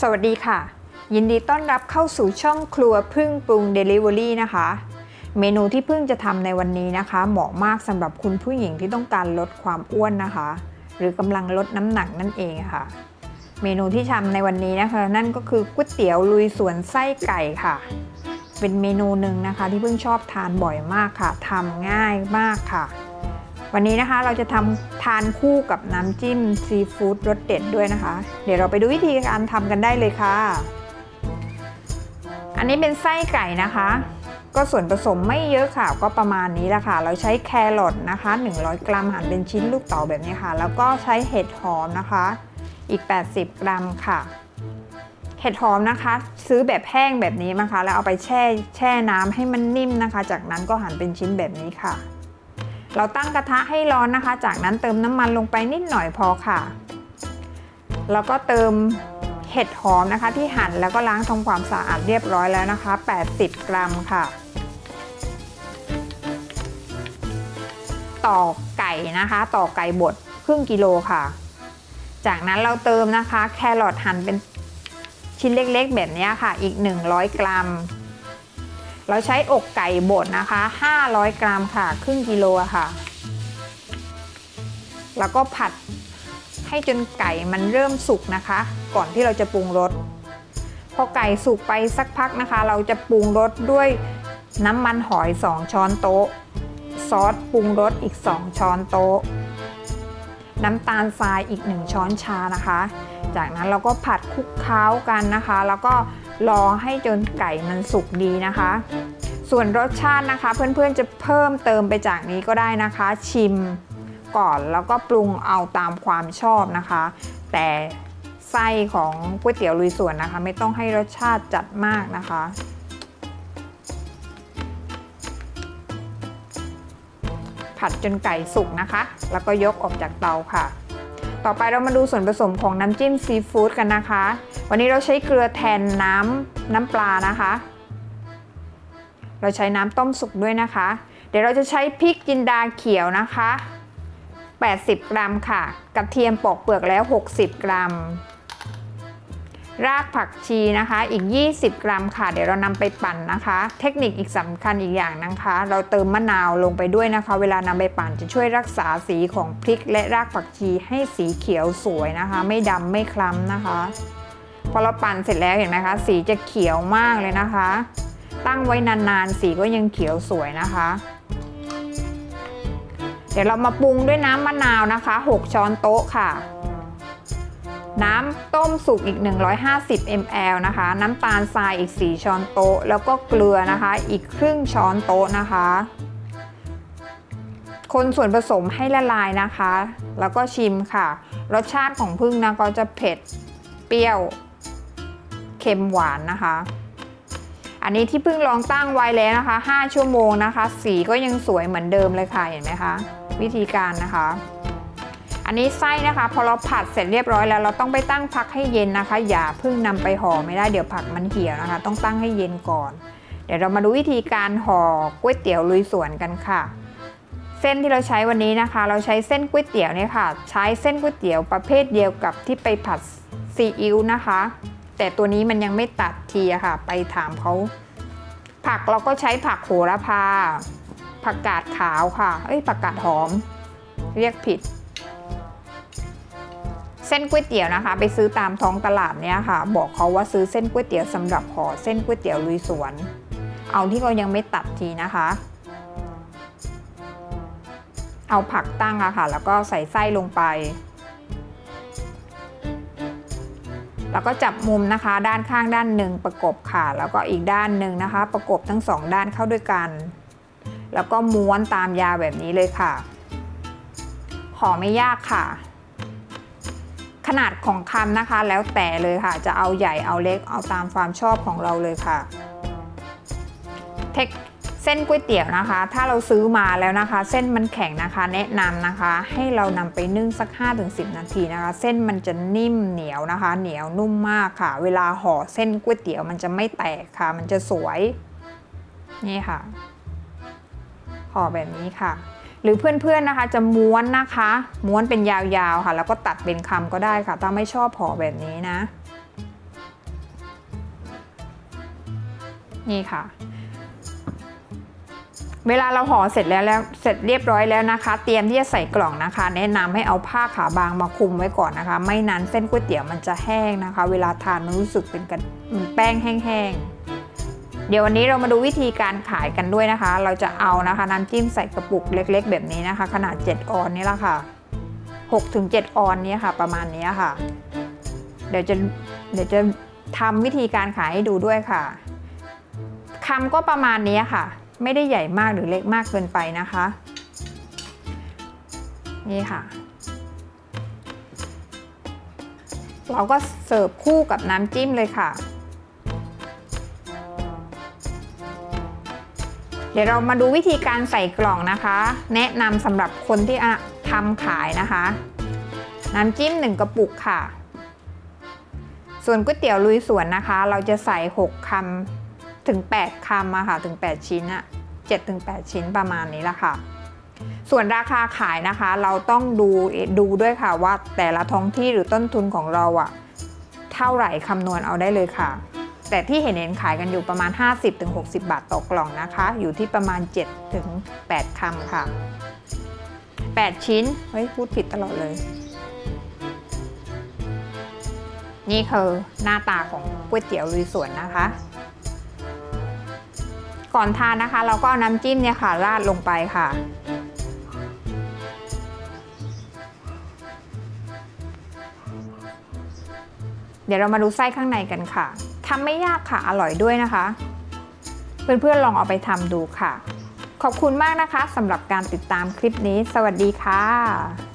สวัสดีค่ะ ยินดีต้อนรับเข้าสู่ช่องครัวพึ่งปรุง Delivery นะคะ เมนูที่พึ่งจะทำในวันนี้นะคะ เหมาะมากสำหรับคุณผู้หญิงที่ต้องการลดความอ้วนนะคะ หรือกำลังลดน้ำหนักนั่นเองค่ะ เมนูที่ทำในวันนี้นะคะ นั่นก็คือก๋วยเตี๋ยวลุยสวนไส้ไก่ค่ะ เป็นเมนูหนึ่งนะคะ ที่เพิ่งชอบทานบ่อยมากค่ะทำง่ายมากค่ะ วันนี้นะคะเราจะทำทานคู่กับน้ำจิ้มซีฟู้ดรสเด็ดด้วยนะคะ เดี๋ยวเราไปดูวิธีการทำกันได้เลยค่ะ อันนี้เป็นไส้ไก่นะคะ ก็ส่วนผสมไม่เยอะค่ะก็ประมาณนี้ละค่ะ เราใช้แครอทนะคะ 100 กรัมหั่นเป็นชิ้นลูกเต๋าแบบนี้ค่ะ แล้วก็ใช้เห็ดหอมนะคะ อีก 80 กรัมค่ะเห็ดหอมนะคะ ซื้อแบบแห้งแบบนี้นะคะ แล้วเอาไปแช่แช่น้ำให้มันนิ่มนะคะ จากนั้นก็หั่นเป็นชิ้นแบบนี้ค่ะ เราตั้งกระทะให้ร้อนนะคะ จากนั้นเติมน้ำมันลงไปนิดหน่อยพอค่ะ แล้วก็เติมเห็ดหอมนะคะ ที่หั่นแล้วก็ล้างทำความสะอาดเรียบร้อยแล้วนะคะ 80 กรัมค่ะ ต่อไก่นะคะ ต่อไก่บดครึ่งกิโลค่ะ จากนั้นเราเติมนะคะ แครอทหั่นเป็นชิ้นเล็กๆ แบบนี้ค่ะ อีก 100 กรัม เราใช้อกไก่บดนะคะ 500 กรัมค่ะ ครึ่งกิโลค่ะ แล้วก็ผัดให้จนไก่มันเริ่มสุกนะคะ ก่อนที่เราจะปรุงรสพอไก่สุกไปสักพักนะคะ เราจะปรุงรสด้วยน้ำมันหอย 2 ช้อนโต๊ะ ซอสปรุงรสอีก 2 ช้อนโต๊ะ น้ำตาลทรายอีก 1 ช้อนชานะคะ จากนั้นเราก็ผัดคลุกเคล้ากันนะคะ แล้วก็รอให้จนไก่มันสุกดีนะคะ ส่วนรสชาตินะคะ เพื่อนๆจะเพิ่มเติมไปจากนี้ก็ได้นะคะ ชิมก่อนแล้วก็ปรุงเอาตามความชอบนะคะ แต่ไส้ของก๋วยเตี๋ยวลุยสวนนะคะ ไม่ต้องให้รสชาติจัดมากนะคะผัดจนไก่สุกนะคะ แล้วก็ยกออกจากเตาค่ะ ต่อไปเรามาดูส่วนผสมของน้ำจิ้มซีฟู้ดกันนะคะ วันนี้เราใช้เกลือแทนน้ำน้ำปลานะคะ เราใช้น้ำต้มสุกด้วยนะคะ เดี๋ยวเราจะใช้พริกจินดาเขียวนะคะ 80 กรัมค่ะ กระเทียมปอกเปลือกแล้ว 60 กรัม รากผักชีนะคะ อีก 20 กรัมค่ะ เดี๋ยวเรานำไปปั่นนะคะ เทคนิคอีกสำคัญอีกอย่างนะคะ เราเติมมะนาวลงไปด้วยนะคะ เวลานำไปปั่นจะช่วยรักษาสีของพริกและรากผักชีให้สีเขียวสวยนะคะ ไม่ดำไม่คล้ำนะคะ พอเราปั่นเสร็จแล้วเห็นไหมคะ สีจะเขียวมากเลยนะคะ ตั้งไว้นานๆ สีก็ยังเขียวสวยนะคะเดี๋ยวเรามาปรุงด้วยน้ำมะนาวนะคะ 6 ช้อนโต๊ะค่ะ น้ำต้มสุกอีก 150 ml นะคะ น้ำตาลทรายอีก 4 ช้อนโต๊ะ แล้วก็เกลือนะคะ อีกครึ่งช้อนโต๊ะนะคะ คนส่วนผสมให้ละลายนะคะ แล้วก็ชิมค่ะ รสชาติของพึ่งนะก็จะเผ็ด เปรี้ยว เค็มหวานนะคะ อันนี้ที่พิ่งลองตั้งไว้แล้วนะคะ 5 ชั่วโมงนะคะ สีก็ยังสวยเหมือนเดิมเลยค่ะ เห็นไหมคะ วิธีการนะคะ อันนี้ไส้นะคะ พอเราผัดเสร็จเรียบร้อยแล้ว เราต้องไปตั้งพักให้เย็นนะคะ อย่าเพิ่งนำไปห่อไม่ได้เดี๋ยวผักมันเหี่ยวนะคะ ต้องตั้งให้เย็นก่อน เดี๋ยวเรามาดูวิธีการห่อก๋วยเตี๋ยวลุยสวนกันค่ะ เส้นที่เราใช้วันนี้นะคะ เราใช้เส้นก๋วยเตี๋ยวเนี่ยค่ะ ใช้เส้นก๋วยเตี๋ยวประเภทเดียวกับที่ไปผัดซีอิ๊วนะคะ แต่ตัวนี้มันยังไม่ตัดทีอะค่ะ ไปถามเขาผักเราก็ใช้ผักโหระพา ผักกาดขาวค่ะ เอ้ยผักกาดหอม เรียกผิด เส้นก๋วยเตี๋ยวนะคะ ไปซื้อตามท้องตลาดเนี่ยค่ะ บอกเขาว่าซื้อเส้นก๋วยเตี๋ยวสำหรับห่อเส้นก๋วยเตี๋ยวลุยสวน เอาที่เขายังไม่ตัดทีนะคะ เอาผักตั้งอะค่ะ แล้วก็ใส่ไส้ลงไป แล้วก็จับมุมนะคะ ด้านข้างด้านหนึ่งประกบค่ะ แล้วก็อีกด้านหนึ่งนะคะ ประกบทั้งสองด้านเข้าด้วยกัน แล้วก็ม้วนตามยาแบบนี้เลยค่ะห่อไม่ยากค่ะ ขนาดของคำนะคะ แล้วแต่เลยค่ะ จะเอาใหญ่เอาเล็กเอาตามความชอบของเราเลยค่ะเทคเส้นก๋วยเตี๋ยวนะคะ ถ้าเราซื้อมาแล้วนะคะ เส้นมันแข็งนะคะ แนะนำนะคะ ให้เรานำไปนึ่งสัก 5-10 นาทีนะคะ เส้นมันจะนิ่มเหนียวนะคะ เหนียวนุ่มมากค่ะ เวลาห่อเส้นก๋วยเตี๋ยวมันจะไม่แตกค่ะ มันจะสวย นี่ค่ะห่อแบบนี้ค่ะ หรือเพื่อนๆนะคะ จะม้วนนะคะ ม้วนเป็นยาวๆค่ะ แล้วก็ตัดเป็นคำก็ได้ค่ะตาไม่ชอบห่อแบบนี้นะ นี่ค่ะ เวลาเราห่อเสร็จแล้วแล้วเสร็จเรียบร้อยแล้วนะคะ เตรียมที่จะใส่กล่องนะคะ แนะนำให้เอาผ้าขาบางมาคุมไว้ก่อนนะคะ ไม่นั้นเส้นก๋วยเตี๋ยวมันจะแห้งนะคะ เวลาทานมันรู้สึกเป็นแป้งแห้งๆ เดี๋ยววันนี้เรามาดูวิธีการขายกันด้วยนะคะ เราจะเอานะคะน้ำจิ้มใส่กระปุกเล็ก ๆ แบบนี้นะคะ ขนาด 7 ออนนี่ละค่ะ 6-7 ออนนี้ค่ะ ประมาณนี้ค่ะ เดี๋ยวจะเดี๋ยวจะทำวิธีการขายให้ดูด้วยค่ะคำก็ประมาณนี้ค่ะ ไม่ได้ใหญ่มากหรือเล็กมากเกินไปนะคะ นี่ค่ะ เราก็เสิร์ฟคู่กับน้ำจิ้มเลยค่ะ ดี๋ยวเรามาดูวิธีการใส่กล่องนะคะ แนะนำสำหรับคนที่ทำขายนะคะ น้ำจิ้ม 1 กระปุกค่ะ ส่วนก๋วยเตี๋ยวลุยสวนนะคะ เราจะใส่ 6คำถึง 8คำอะค่ะถึง 8 ชิ้นอะ7ถึง8ชิ้นประมาณนี้ละค่ะ ส่วนราคาขายนะคะ เราต้องดูดูด้วยค่ะว่าแต่ละท้องที่หรือต้นทุนของเราอะเท่าไหร่คำนวณเอาได้เลยค่ะ แต่ที่เห็นเห็นขายกันอยู่ประมาณ 50-60 บาทต่อกล่องนะคะ อยู่ที่ประมาณ 7-8คำค่ะ 8 ชิ้น เฮ้ย พูดผิดตลอดเลย นี่คือหน้าตาของก๋วยเตี๋ยวลุยสวนนะคะ ก่อนทานนะคะ เราก็น้ำจิ้มเนี่ยค่ะ ราดลงไปค่ะเดี๋ยวเรามาดูไส้ข้างในกันค่ะ ทำไม่ยากค่ะอร่อยด้วยนะคะ เพื่อนๆลองเอาไปทำดูค่ะ ขอบคุณมากนะคะสำหรับการติดตามคลิปนี้ สวัสดีค่ะ